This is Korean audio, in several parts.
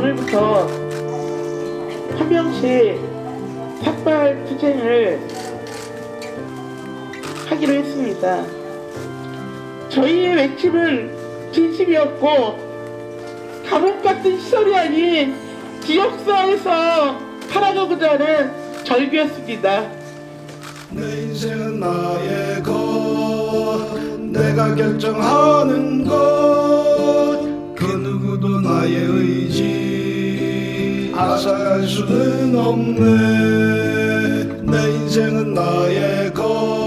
오늘부터 한 명씩 삭발 투쟁을 하기로 했습니다. 저희의 외침은 진심이었고 감옥 같은 시설이 아닌 지역사회에서 살아가고자 하는 절규였습니다. 내 인생은 나의 것 내가 결정하는 것 그 누구도 나의 의 지 앗아갈 수는 없네. 내 인생은 나의 것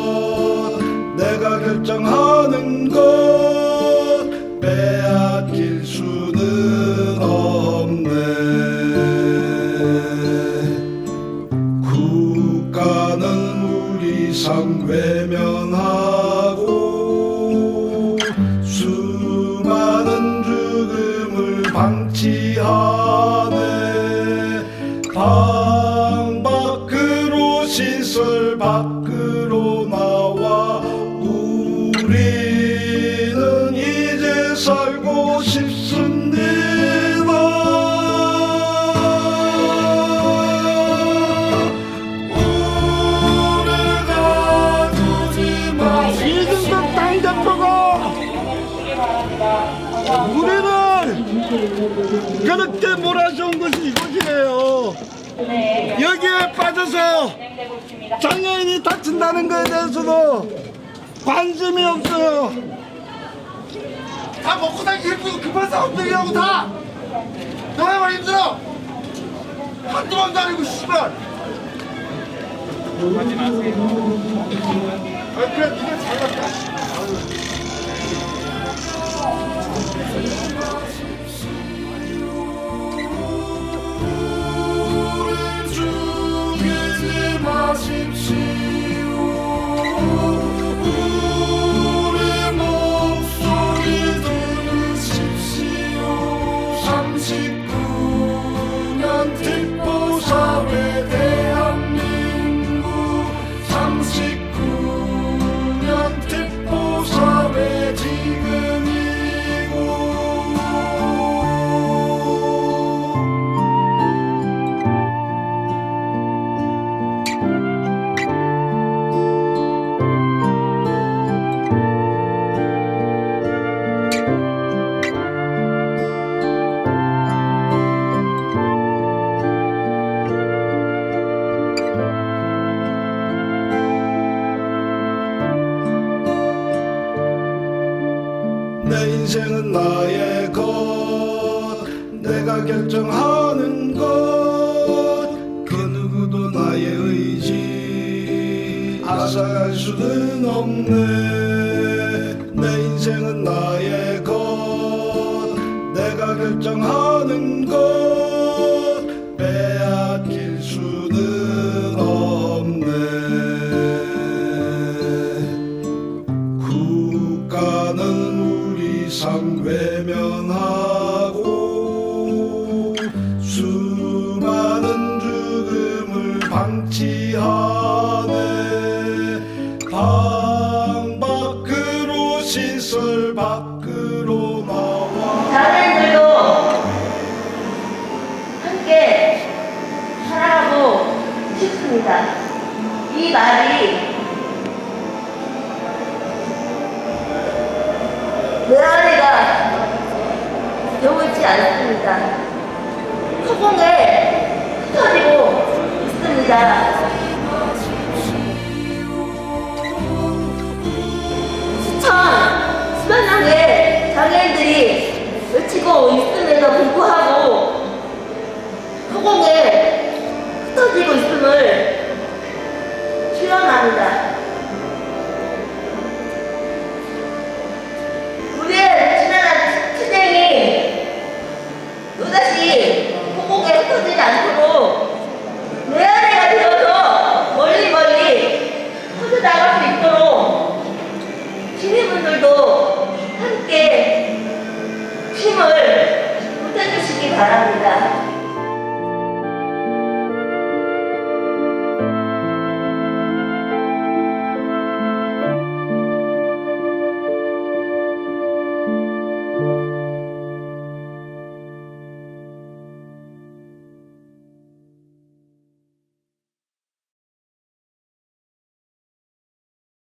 밖으로 나와 우리는 이제 살고 싶습니다. 우리가 두지 마 이준석 당대표가 우리를 그렇게 몰아준 것이 이것이에요. 여 빠져서 장애인이 다친다는 것에 대해서도 관심이 없어요. 다 먹고 살기 힘들고 급한 사람들이라고 다. 너네만 힘들어? 한두 번도 아니고 씨발. 하지 마세요 아 그래? 니가 잘 갔다 인생은 나의 것. 내가 결정하는 것 그 누구도 나의 의지. 앗아갈 수는 없네. 내 인생은 나의 것. 내가 결정하는 것 외면하고 수많은 죽음을 방치하네 방 밖으로 시설 밖으로 나와 장애인들도 함께 살아가고 싶습니다. 이 말이 외치고 있음에도 불구하고 허공에 흩어지고 있음을 실현합니다. 우리의 지난한 투쟁이 또다시 허공에 흩어지지 않도록 메아리가 되어서 멀리 멀리 퍼져나갈 수 있도록 시민분들도 함께 힘을 보태주시기 바랍니다.